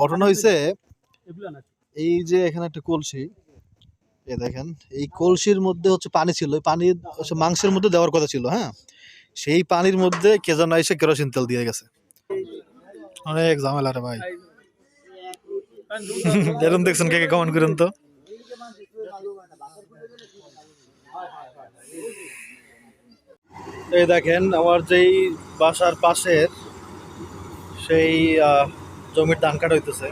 ঘটনা হয়েছে এই যে এখানে একটা কলসি এ দেখেন এই কলসির মধ্যে হচ্ছে পানি ছিল পানি মাংসের মধ্যে দেওয়ার কথা ছিল হ্যাঁ? সেই পানির মধ্যে কে যেন এসে কেরোসিন তেল দিয়ে গেছে। অনেক ঝামেলা রে ভাই। এরকম দেখছেন কে কে কমেন্ট করেন তো? এই দেখেন আমার যেই বাসার পাশের সেই আহ, জমির ধান কাটা হইতেছে।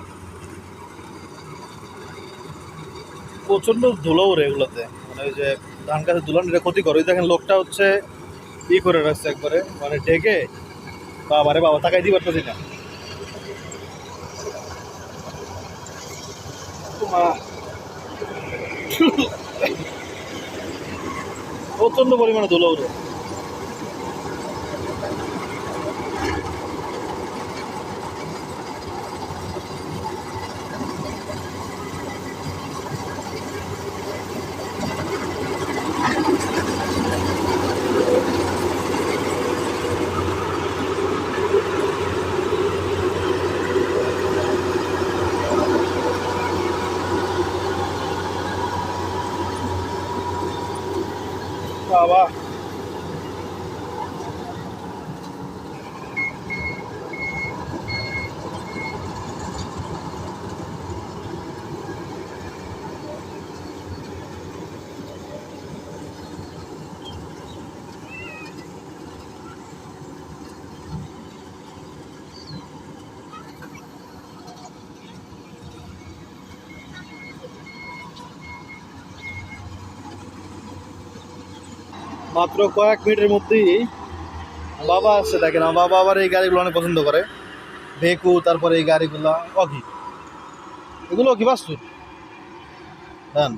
প্রচণ্ড ধুলো ওরে এগুলোতে। মানে ওই যে ধান কাছে ধুলান এটা ক্ষতি করে। দেখেন লোকটা হচ্ছে ই করে রাখছে একবারে। মানে ডেকে বাবা রে বাবা তাকাই দিবার পারছি না। প্রচণ্ড পরিমাণে ধুলো ওরে বাবা মাত্র কয়েক মিনিটের মধ্যেই বাবা আসছে, দেখেন, আমার বাবা আবার এই গাড়িগুলো অনেক পছন্দ করে। ভেকু, তারপরে এই গাড়িগুলো অকি এগুলো কি বাস্তুর দেন।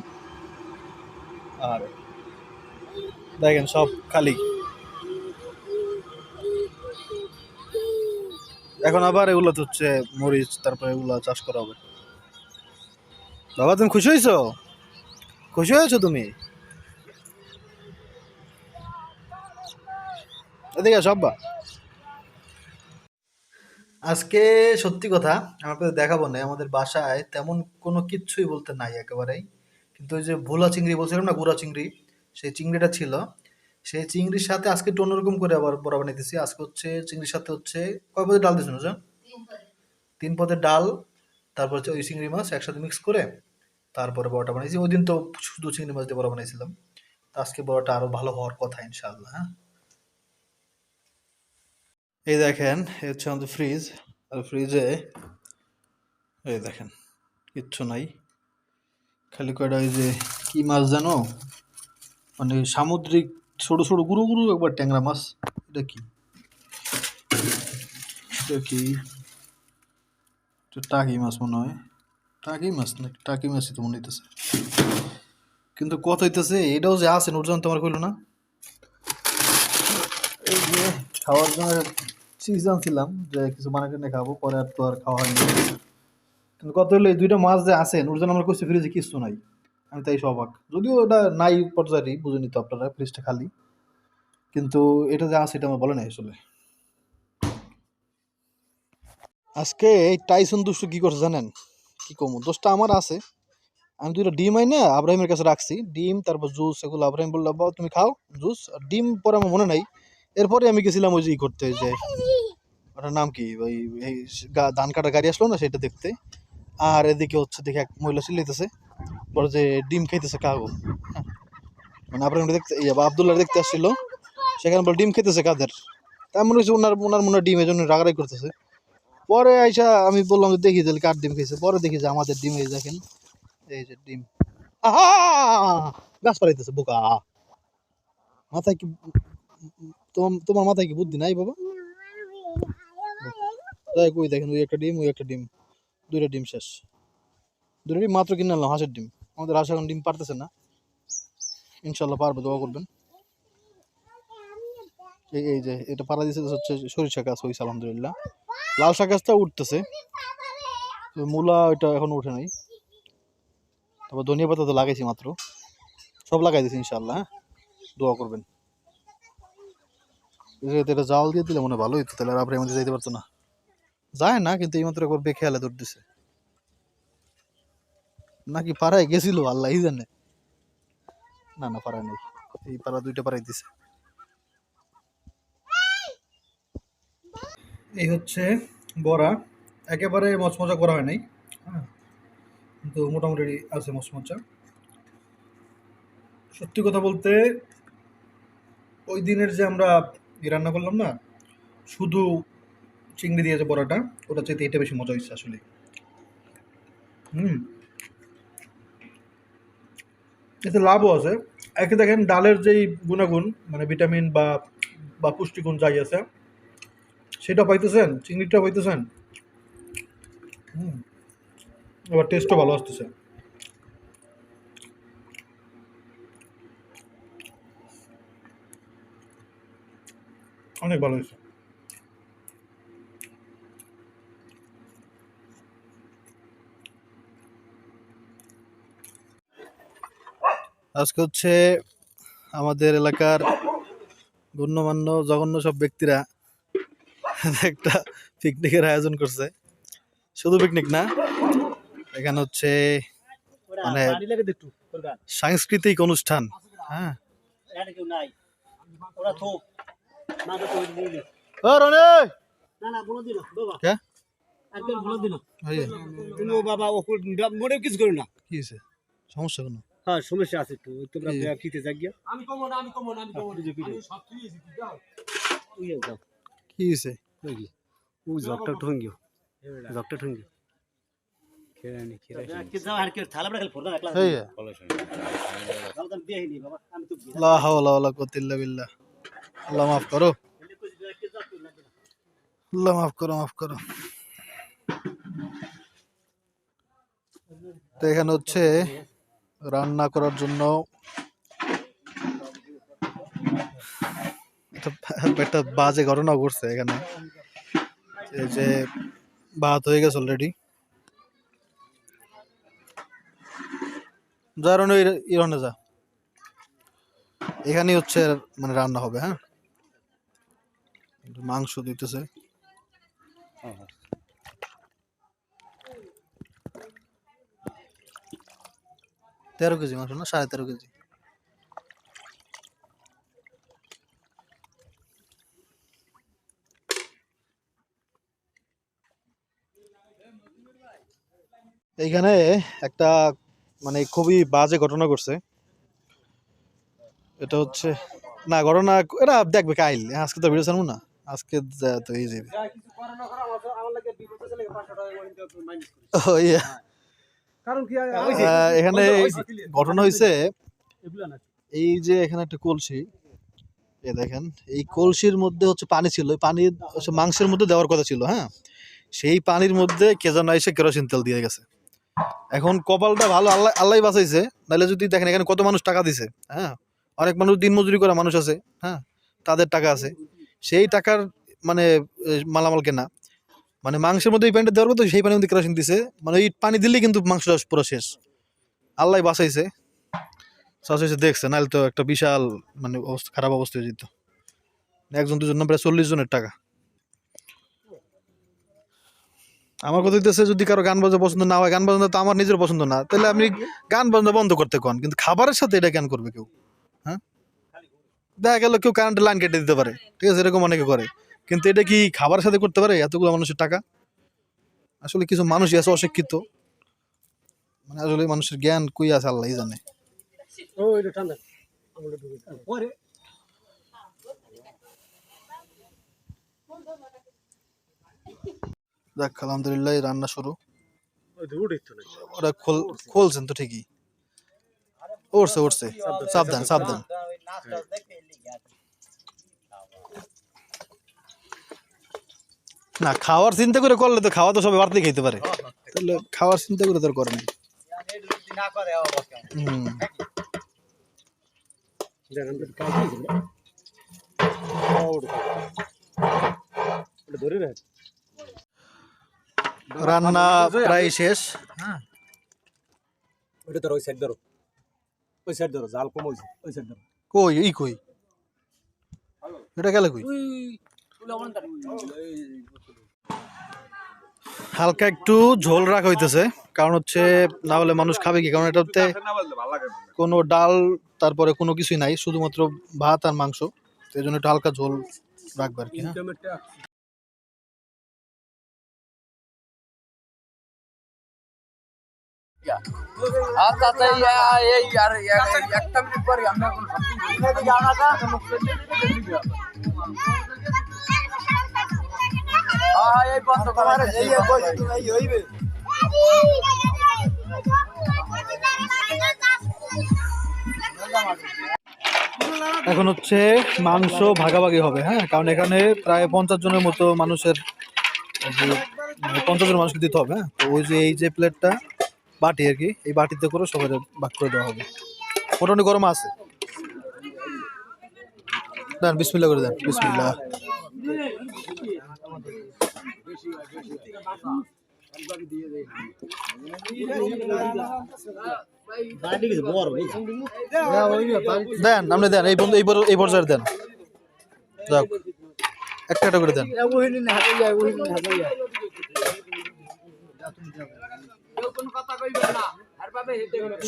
আর দেখেন, সব খালি। এখন আবার এগুলো তো হচ্ছে মরিচ, তারপরে এগুলো চাষ করা হবে। বাবা, তুমি খুশি হয়েছো? খুশি হয়েছো তুমি? এদিকে আসো আব্বা আজকে সত্যি কথা আপনাদের দেখাবো না আমাদের বাসায় তেমন কোনো কিচ্ছুই বলতে নাই একেবারেই। কিন্তু ওই যে ভোলা চিংড়ি বলছিলাম না গুড়া চিংড়ি সেই চিংড়িটা ছিল। সেই চিংড়ির সাথে আজকে একটু অন্যরকম করে আবার বড়া বানাইতেছি। আজকে হচ্ছে চিংড়ির সাথে হচ্ছে কয় পদের ডাল দিয়েছেন বুঝলেন তিন পদের। ডাল তারপর হচ্ছে ওই চিংড়ি মাছ একসাথে মিক্স করে তারপরে বড়াটা বানিয়েছি ওই দিন তো শুধু চিংড়ি মাছ দিয়ে বড়া বানাইছিলাম। তো আজকে বড়াটা আরও ভালো হওয়ার কথা ইনশাল্লাহ হ্যাঁ? এই দেখেন হচ্ছে আমাদের ফ্রিজ আর ফ্রিজে এই দেখেন, কিচ্ছু নাই। খালি কয়টা ওই যে কি মাছ জানো? মানে সামুদ্রিক ছোট ছোট গুরু গুরু একবার ট্যাংরা মাছ। এটা কি? এটা কি? টাকি মাছ মনে হয়। টাকি মাছ না টাকি মাছই তো মনে হইতেছে। কিন্তু কত হইতেছে, এটাও যে আছে, নুরজান তোমার কইলো না? এই যে খাওয়ার জন্য চিজ আনছিলাম যে কিছু বানাই টেনে খাব, পরে আর তো আর খাওয়া হয়নি। কিন্তু কত হলো, এই দুইটা মাছ যে আছে, নুরজান আমার কইছে ফ্রিজে কিছু নাই। আমি তাই সবাক। যদিও ওটা নাই পর্যায়েরই বুঝে নিত আপনারা ফ্রিজটা খালি। কিন্তু এটা যে আছে, এটা আমার বলে নাই আসলে। আজকে এই টাইসন দুষ্টু কি করছে জানেন? কি কমু? দোষটা আমার আছে। আমি দুইটা ডিম আই না আব্রাহিমের কাছে রাখছি। ডিম, তারপর জুস, এগুলো আব্রাহিম বলল তুমি খাও জুস। আর ডিম পরে আমার মনে নাই। এরপরে আমি গেছিলাম ওই যে ই করতে যে ওটার নাম কি? ওই ধান কাটা গাড়ি আসলো না সেটা দেখতে। আর এদিকে হচ্ছে দেখে এক মহিলা চিল্লাইতেছে বলে যে ডিম খাইতেছে কাগো। হ্যাঁ। মানে আব্রাহিম দেখতে ইয়া আবদুল্লাহ দেখতে আসছিল। সেখানে বলে ডিম খেতেছে কাদের? তার মনে হচ্ছে ওনার ওনার মনে হয় ডিম এই জন্য রাগারাগি করতেছে। পরে আইসা আমি বললাম যে দেখি তাহলে কার ডিম খেয়েছে পরে দেখি যে আমাদের ডিম এই দেখেন এই যে ডিম। আহা! গাছ পালাইতেছে বোকা। মাথায় কি তোমার তোমার মাথায় কি বুদ্ধি নাই বাবা? তাই কই দেখেন, ওই একটা ডিম, ওই একটা ডিম। দুইটা ডিম শেষ। দুটো ডিম মাত্র কিনে আনলাম, হাঁসের ডিম। আমাদের হাঁস এখন ডিম পারতেছে না। ইনশাল্লাহ পারবে, দোয়া করবেন। এই এই যে, এটা পাড়া দিয়েছে হচ্ছে সরিষা গাছ হয়েছে আলহামদুলিল্লাহ। লাল শাক গাছটা উঠতেছে। মূলা ওইটা এখনও উঠে নাই। তারপর ধনিয়া পাতা তো লাগাইছি মাত্র। সব লাগাই দিয়েছি ইনশাল্লাহ হ্যাঁ? দোয়া করবেন। এটা জাল দিয়ে দিলে মনে হয় ভালো হইতো, তাহলে আপনি আমাদের যাইতে পারতো না। যায় না, কিন্তু এই মাত্র একবার বেখে আলে দৌড় দিছে। নাকি পাড়ায় গেছিল, আল্লাহ জানে। না না, পাড়ায় নেই। এই পাড়া দুইটা পাড়ায় দিছে। এই হচ্ছে বড়া। একেবারে মচমচা করা হয় নাই। হ্যাঁ কিন্তু মোটামুটি আছে মচমচা। সত্যি কথা বলতে, ওই দিনের যে আমরা ই রান্না করলাম না, শুধু চিংড়ি দিয়ে যে বড়াটা ওটা চাইতে এটা বেশি মজা হয়েছে আসলে। হুম। এতে লাভও আছে। একে দেখেন, ডালের যেই গুণাগুণ মানে ভিটামিন বা বা পুষ্টিগুণ যাই আছে, সেটা পাইতেছেন? চিংড়িটা পাইতেছেন? হুম। এবার টেস্টও ভালো আসতেছে। অনেক ভালো হয়েছে। আজকে হচ্ছে আমাদের এলাকার গণ্যমান্য জঘন্য সব ব্যক্তিরা একটা পিকনিকের আয়োজন করছে। শুধু পিকনিক না এখানে হচ্ছে মানে সাংস্কৃতিক অনুষ্ঠান হ্যাঁ। ও রনে! না না বলো দিন বাবা। কে? একদম বলো দিন তুমি বাবা ওকুল কিছু করো না। কি হয়েছে? সমস্যা কোনো? হ্যাঁ সমস্যা আছে একটু। তোমরা কি? কিতে যাক গিয়া। আমি কমন আমি কমন আমি কমন পিঠে পিঠে আমি সব তুই এসে যাও। ওই যাও। কি হয়েছে? ওই ও জকটা ঠঙ্গিও জকটা ঠঙ্গিও খেরানি খেরানি কে যাও আর কে থালা বড় খালি লা হাওলা ওয়ালা কুওয়াতা ইল্লা বিল্লাহ। আল্লাহ মাফ করো। আল্লাহ মাফ করো মাফ করো। তো এখানে হচ্ছে রান্না করার জন্য একটা- বাজে ঘটনা ঘটছে এখানে। যে ভাত হয়ে গেছে অলরেডি যা রনে ইরনে যা। এখানেই হচ্ছে মানে রান্না হবে হ্যাঁ? মাংস দিতেছে। তেরো কেজি মাংস না, সাড়ে তেরো কেজি। এইখানে একটা মানে খুবই বাজে ঘটনা ঘটছে। এটা হচ্ছে না, ঘটনা এটা দেখবে কাইল, আজকে তো ভিডিও না। আজকে যা- তো এই যাবে। কিছু করা না করা আমার আমার লাগে বিপদ চলে 500 টাকা করে মাইনাস ও কারণ কি আহ, এখানে ঘটনা হয়েছে এই যে এখানে একটা কলসি এ দেখেন এই কলসির মধ্যে হচ্ছে পানি ছিল ওই পানি হচ্ছে মাংসের মধ্যে দেওয়ার কথা ছিল হ্যাঁ? সেই পানির মধ্যে কে যেন এসে কেরোসিন তেল দিয়ে গেছে। এখন কপালটা ভালো আল্লাহ আল্লাহ বাঁচাইছে নাহলে যদি দেখেন এখানে কত মানুষ টাকা দিছে হ্যাঁ? অনেক মানুষ দিন মজুরি করা মানুষ আছে হ্যাঁ? তাদের টাকা আছে। সেই টাকার মানে মালামাল কেনা। মানে মাংসের মধ্যে এই দেওয়ার কথা সেই পানির মধ্যে কেরোসিন দিছে। মানে এই পানি দিলেই কিন্তু মাংসটা পুরো শেষ। আল্লাহ বাঁচাইছে। শাশুড়ি দেখছে, নাহলে তো একটা বিশাল মানে অবস্থা, খারাপ অবস্থা হয়ে যেত। একজন, দুজন প্রায় চল্লিশ জনের টাকা। আমার কথা হইতেছে, যদি কারও গান বাজনা পছন্দ না হয়, গান বাজনা তো আমার নিজের পছন্দ না। তাহলে আপনি গান বাজনা বন্ধ করতে কন? কিন্তু খাবারের সাথে এটা কেন করবে কেউ? দেখা গেল কেউ কারেন্টের লাইন কেটে দিতে পারে। ঠিক আছে এরকম অনেকে করে। কিন্তু এটা কি খাবারের সাথে করতে পারে এতগুলো মানুষের টাকা? আসলে কিছু মানুষই আছে অশিক্ষিত। মানে আসলে মানুষের জ্ঞান কই আছে আল্লাহই জানে। দেখ আলহামদুলিল্লাহ রান্না শুরু। ওরা খোল খুলছেন তো ঠিকই। উঠছে উঠছে সাবধান সাবধান। না, খাওয়ার চিন্তা করে করলে তো খাওয়া তো সবাই বাড়তে খেতে পারে। তাহলে খাওয়ার চিন্তা করে তো আর করে নাই হুম। দেখেন তো কাজ হয়েছে না ওটা ধরে রাখ রান্না প্রায় শেষ। হ্যাঁ। ওটা ধরো ওই সাইড ধরো ওই সাইড ধরো জাল কম হয়েছে ওই সাইড ধরো। কই এই কই? এটা গেলে কই? হালকা একটু ঝোল রাখা হইতেছে কারণ হচ্ছে না হলে মানুষ খাবে কি? কারণ এটাতে কোনো ডাল তারপরে কোনো কিছুই নাই শুধুমাত্র ভাত আর মাংস। এই জন্য একটু হালকা ঝোল রাখবে আর কি আচ্ছা আচ্ছা এই এই আর একটা মিনিট পরে আমরা হ্যাঁ হ্যাঁ এই বন্ধ করা এখন হচ্ছে মাংস ভাগাভাগি হবে হ্যাঁ? কারণ এখানে প্রায় পঞ্চাশ জনের মতো মানুষের এই মানে পঞ্চাশ জন মানুষকে দিতে হবে হ্যাঁ? তো ওই যে এই যে প্লেটটা বাটি আর কি এই বাটিতে করে সবাই ভাগ করে দেওয়া হবে মোটামুটি গরম আছে দেন বিসমিল্লা করে দেন বিসমিল্লা দেন আপনি দেন এই বন্ধু এই পর্যায়ে দেন যাক একটা একটা করে দেন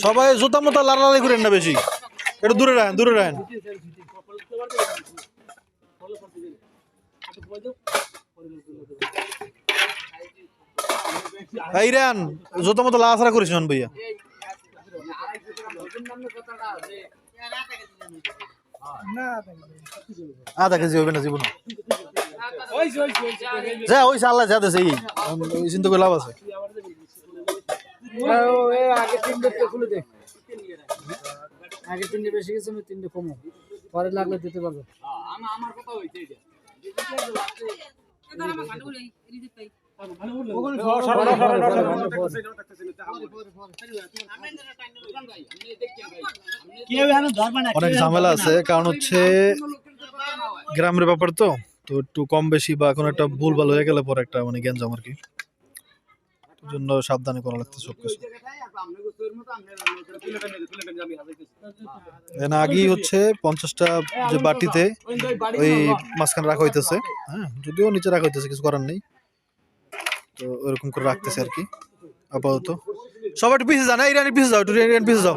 সবাই জুতা মোতা লাড়ালাড়ি করেন না বেশি। একটু দূরে রাখেন দূরে রাখেন। এই রান জুতা মতো লাড়াছাড়া করিস নন ভাইয়া। আধা কেজি হবে না জীবন। যা ওই সাল্লা যাতে সেই চিন্তা করে লাভ আছে। আগে তিনটে বেশি গেছে, আমি তিনটে কমো। পরে লাগলে দিতে পারব। অনেক ঝামেলা আছে, কারণ হচ্ছে গ্রামের ব্যাপার তো তো একটু কম বেশি বা কোনো একটা ভুল ভালো হয়ে গেলে পরে একটা মানে গ্যাঞ্জাম আর কি। জন্য সাবধানে করা লাগছে সবকিছু এখানে আগেই হচ্ছে পঞ্চাশটা যে বাটিতে ওই মাঝখানে রাখা হইতেছে। হ্যাঁ যদিও নিচে রাখা হইতেছে, কিছু করার নেই। তো ওইরকম করে রাখতেছে আর কি, আপাতত। সবাই একটু পিছিয়ে যান, এই রানি পিছিয়ে যাও, একটু রানি পিছিয়ে যাও।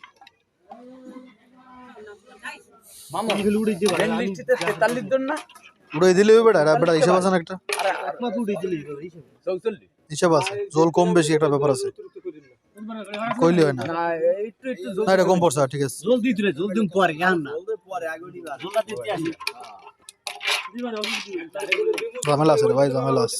তেতাল্লিশ জন না? উড়াই দিলে বেটা বেটা হিসাব আছে না একটা? চৌচল্লিশ। হিসাব আছে জল কম বেশি একটা ব্যাপার আছে। কইলে হয় না। না একটু একটু না এটা কম। পড়ছে ঠিক আছে। পরে না? দিতে আসি। ঝামেলা আছে রে ভাই ঝামেলা আছে।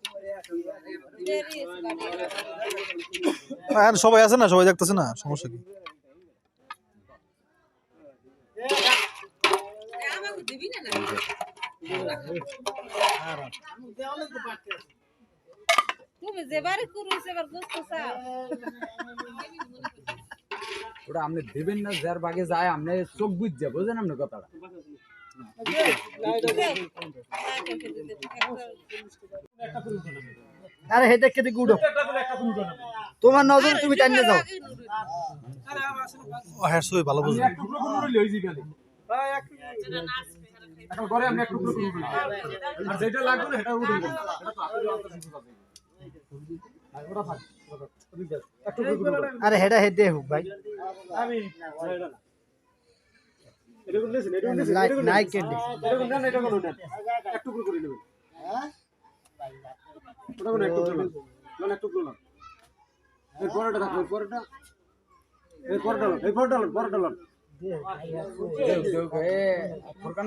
হ্যাঁ সবাই আছে না? সবাই দেখতেছে না? সমস্যা কি? তুমি যেবারে করো সেবার গোস্ত চাও। ওটা আপনি দেবেন না যার বাগে যায় আপনি চোখ বুঝছে বুঝেন আপনি কথাটা? আরে হে দেখে দেখে উঠো। তোমার নজর তুমি টাইনে যাও। হ্যাঁ সবাই ভালো এখন ঘরে একটু টুকরো আর যেটা লাগবে না সেটা উঠে আরে হেডা হেডে হোক ভাই। এটা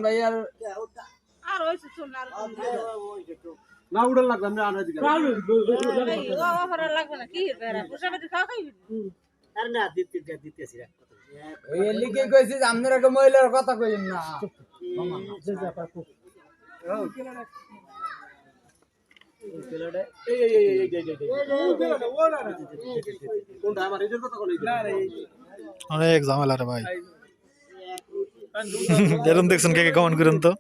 না আর না উড়ান লাগবে আমরা আনাই দিকে লাগবে না কি বেড়া পোষাবাদি খাওয়া খাইবি? ওই লিখে কইছিস আপনারা কে মহিলার কথা কইেন না। অনেক ঝামেলা রে ভাই। এরকম দেখছেন কে কে কমেন্ট করেন তো।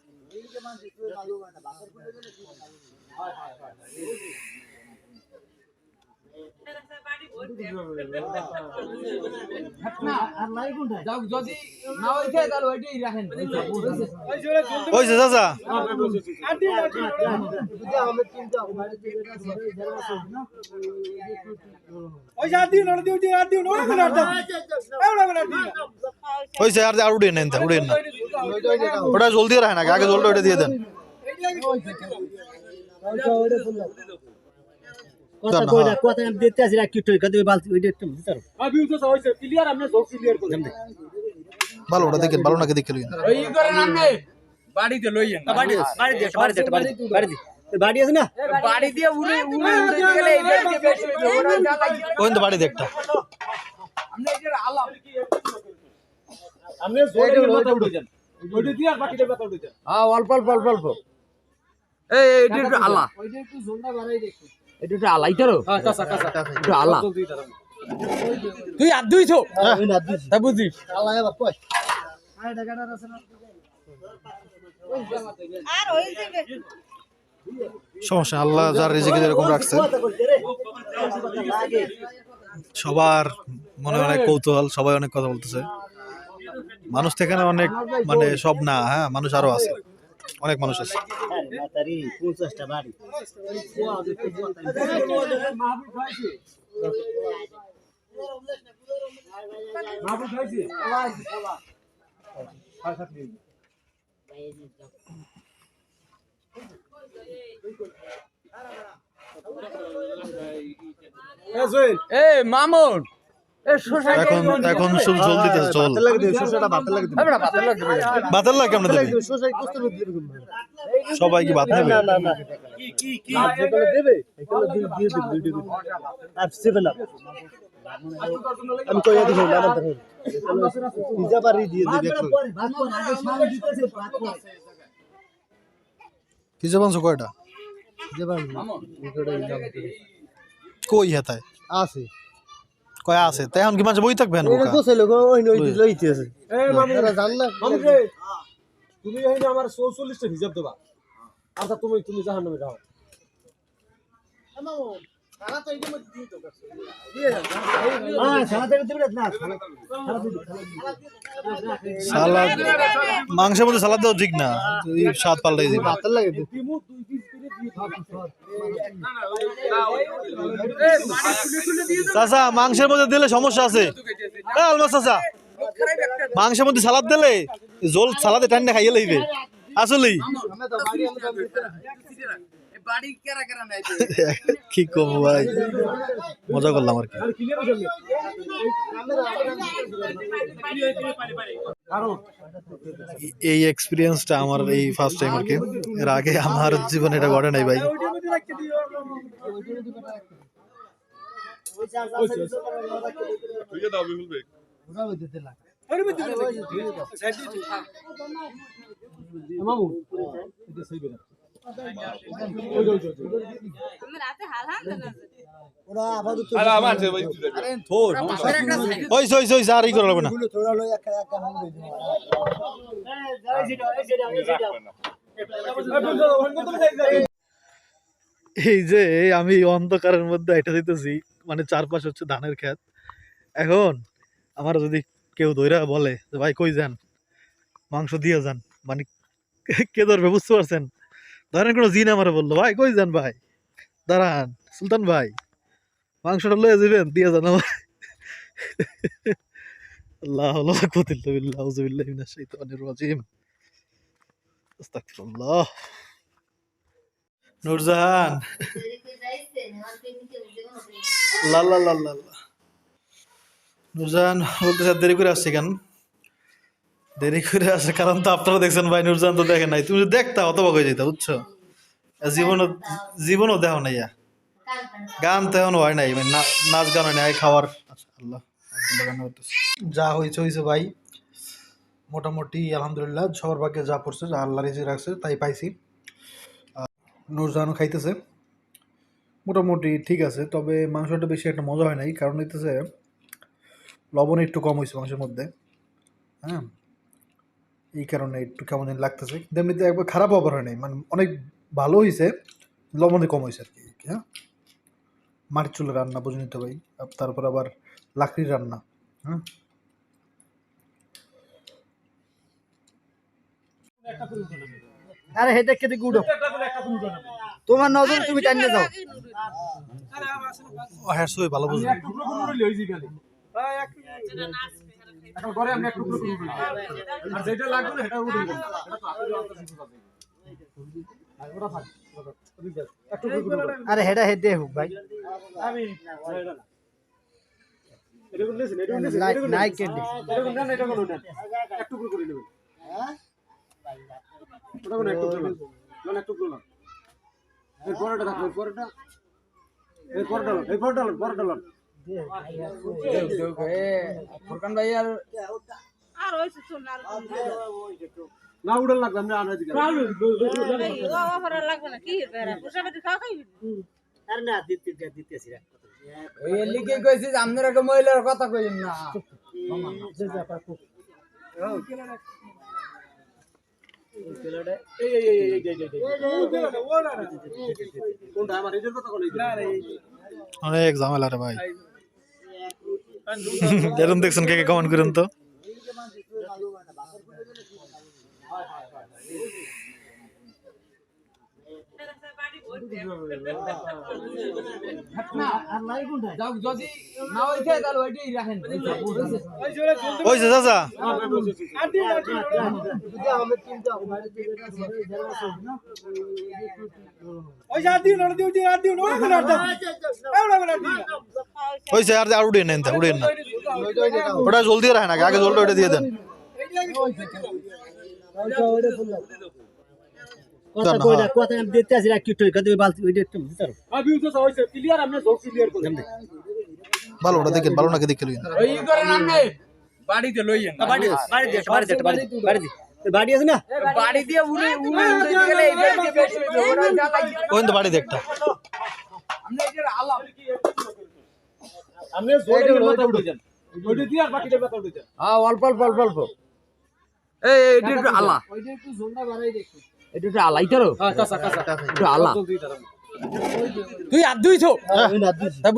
যে চাচা। যে আর আর উড়িয়ে নেন তা, না। ওটা জল রাখেন আগে জলটা ওটা দিয়ে দেন। কথা কই হ্যাঁ। না কথা আমি দিতে আসি কত বালতি বুঝতে পারো। আমি তো হইছে ক্লিয়ার আমরা সব ক্লিয়ার করে। ভালো ওটা দেখেন ভালো নাকি দেখে লইন ওই আপনি বাড়িতে লইয়েন। বাড়ি বাড়ি দে বাড়ি দে বাড়ি দে, বাড়ি দে। বাড়ি আছে না? বাড়ি দিয়ে উড়ে উড়ে গেলে এই যা বাড়ি দেখটা আপনি এটা আলাপ। আমি জোরে মাথা যান ওইটা দিয়ে আর বাকিটা মাথা যান হ্যাঁ অল্প অল্প অল্প অল্প। এই এই, একটু আলা ওইটা একটু ঝোলটা বাড়াই দেখো। এটা একটু আলাই তো হ্যাঁ কাঁচা কাঁচা। একটু আলা। তুই আর দুইছো তা। বুঝিস। আর হয়েছে সমস্যা আল্লাহ যার রিজিকে যেরকম রাখছে। সবার মনে অনেক কৌতূহল সবাই অনেক কথা বলতেছে। মানুষ থেকে অনেক মানে সব না হ্যাঁ মানুষ আরও আছে। অনেক মানুষ আছে। মাতারি 50টা বাড়ি মাহবুব খাইছি এ মামুন। এখন জল জল লাগে দেবে। সবাই কি ভাত নেবে? আমি কইয়া না আমার দেখুন পিজা বাড়ি দিয়ে দেবে বানছো কয়টা? কই হেতায়? আছে। কয় আছে? তাই এখন কি মাঝে বই থাকবে না বোকা? গোছে লোক ওই ওই লইতে আছে। এ মামু। তারা জান না। মামু তুমি এই আমার 44 টা হিসাব দেবা। আচ্ছা তুমি তুমি জাহান্নামে যাও। মাংসের মধ্যে সালাদ দেওয়া ঠিক না। স্বাদ পাল্টাই দিবে। চাচা, মাংসের মধ্যে দিলে সমস্যা আছে। চাচা। মাংসের মধ্যে সালাদ দিলে জল সালাদে টান্ডা খাইয়ে লইবে। আসলেই। কি কম ভাই? মজা করলাম আর কি। হয়ে এই এক্সপিরিয়েন্সটা আমার এই ফার্স্ট টাইম আর কি। এর আগে আমার জীবনে এটা ঘটে নাই ভাই। মামু। এটা সই এই যে আমি অন্ধকারের মধ্যে এটা দিতেছি মানে চারপাশ হচ্ছে ধানের ক্ষেত। এখন আমার যদি কেউ ধৈরা বলে যে ভাই কই যান? মাংস দিয়ে যান। মানে কে ধরবে বুঝতে পারছেন? ধরেন কোনো জিন আমার বলল, ভাই, কই যান ভাই? দাঁড়ান, সুলতান ভাই, মাংসটা লয়ে যাবেন, দিয়ে যান আমার। লা লা লা লা দেরি করে আসছে কেন? দেরি করে আসে, কারণ তো আপনারা দেখছেন ভাই নূরজাহান তো দেখেন নাই। তুমি দেখতা অত বক হয়ে যেতা বুঝছ? জীবনও জীবনও দেখো নাই। গান তো এখনও হয় নাই মানে নাচ গান হয় নাই খাওয়ার। আল্লাহ। যা হয়েছে হয়েছে ভাই। মোটামুটি, আলহামদুলিল্লাহ, সবার ভাগ্যে যা পড়ছে যা আল্লাহ রেজে রাখছে, তাই পাইছি। আর নূরজাহানও খাইতেছে। মোটামুটি ঠিক আছে, তবে মাংসটা বেশি একটা মজা হয় নাই, কারণ হইতেছে, লবণ একটু কম হয়েছে মাংসের মধ্যে। হ্যাঁ? এই কারণে একটু কেমন জানি লাগতেছে। কিন্তু এমনিতে একবার খারাপ অফার হয় নাই। মানে অনেক ভালো হয়েছে লবণে কম হয়েছে আর কি হ্যাঁ? মাটির চুলে রান্না বুঝে নিতে ভাই। তারপর আবার লাকড়ির রান্না হ্যাঁ? আরে হে দেখে উঠো তোমার নজর তুমি টানিয়ে যাও। হ্যাঁ সবাই ভালো বুঝবে এখন ঘরে আমরা একটু আর যেটা লাগবে না সেটা উঠে দেবো। আর। একটু করি। হেডা হেড দে হোক ভাই করে নিয়েছেন, করে করে করে করে করে নেবেন। ওটা করে এক টুকরো নেন। নেন, এক টুকরো নেন। এর পরেরটা থাকবে। এর এই পরেরটা নেন। ফোরকান ভাই আর আর চল আর না, উড়ান লাগবে, আমরা আনাই দিলাম। ওভার লাগবে না কি বেড়া পোষাপাতি খাওয়া খাইবি ওই লিখে কইছিস আপনারা কে মহিলার কথা কইেন না। অনেক ঝামেলা রে ভাই এরকম দেখছেন কে কে কমেন্ট করেন তো? জলদি রাখেন আগে জলটা দিয়ে দেন। কথা জানো, কই না হ্যাঁ। কথা আমি দিতে আসি রাখি তুই কথা বালতি ওইটা একটু দিতে পারো? তো হয়েছে, clear, আমরা সব clear করে ভালো ওটা দেখেন ভালো নাকি দেখে লইন ওই করে নামে। বাড়িতে লইয়েন বাড়ি বাড়ি দে বাড়ি দে বাড়ি বাড়ি দে বাড়ি আছে না? বাড়ি দিয়ে উড়ে উড়ে উড়ে গেলে এইটা দিয়ে বেশি ওরা যা লাগে তো বাড়ি দেখটা আমরা এটা আলাম আপনি জোরে মাথা উঠে যান। ওইটা দিয়ে আর বাকিটা মাথা উঠে যান। হ্যাঁ অল্প অল্প অল্প অল্প। এই এটা একটু আলা ওইটা একটু ঝোলটা বাড়াই দেখো। এটা একটু আলাই একটু আলা। তুই আর তা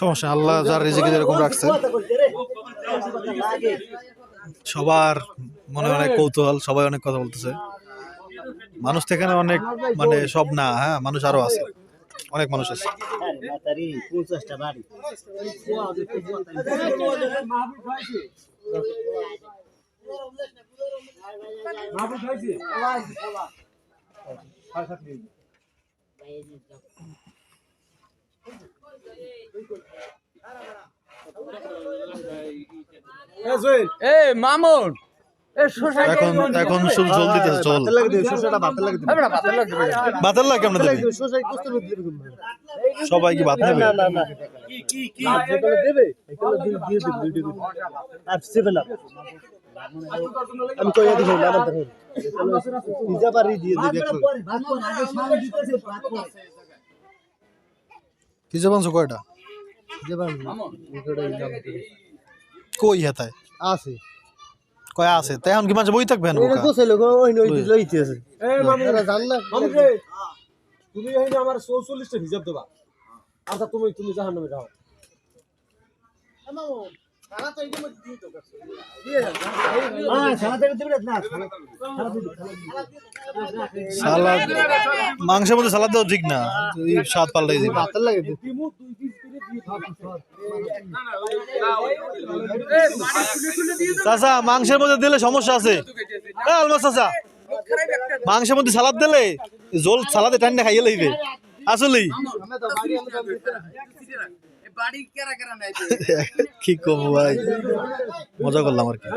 সমস্যা আল্লাহ যার রেজেকে যেরকম রাখছে। সবার মনে অনেক কৌতূহল সবাই অনেক কথা বলতেছে। মানুষ থেকে অনেক মানে সব না হ্যাঁ মানুষ আরও আছে। অনেক মানুষ আছে। আরে মাতারি 50টা বাড়ি এ মামুন। এখন এখন শুধু জল দিতেছে জল। ভাতে লাগে দে শসাটা ভাতে লাগে দে আমরা পাতা লাগবে ভাতের লাগে কেমন দেবে। শসাই কষ্ট দিবে। সবাই কি ভাত নেবে না না না। আর যেগুলো দেবে এগুলো দিয়ে দিয়ে দেবে ভিডিও দিবে। আর সেভেন আপ আমি কইয়া দিই না আমার দেখুন পিজা বাড়ি দিয়ে দিবে বানছো কয়টা? কই হেতায়? আছে। কয় আছে? তাই এখন কি মাঝে বই থাকবেন এটা গোছাই লোক ওই নই লইতে আছে। এ মামুন, এরা জান না। মামুন রে, তুমি আমার চৌচল্লিশটা হিসাব দেবা। আচ্ছা তুমি তুমি জাহান নামে যাও সালাদ। মাংসের মধ্যে সালাদ দেওয়া ঠিক না। স্বাদ পাল্টাই দিবে। চাচা, মাংসের মধ্যে দিলে সমস্যা আছে। মাংসের মধ্যে সালাদ দিলে জল সালাদে ঠান্ডা খাইয়ে লইবে। আসলেই। কি করব ভাই? মজা করলাম আর কি।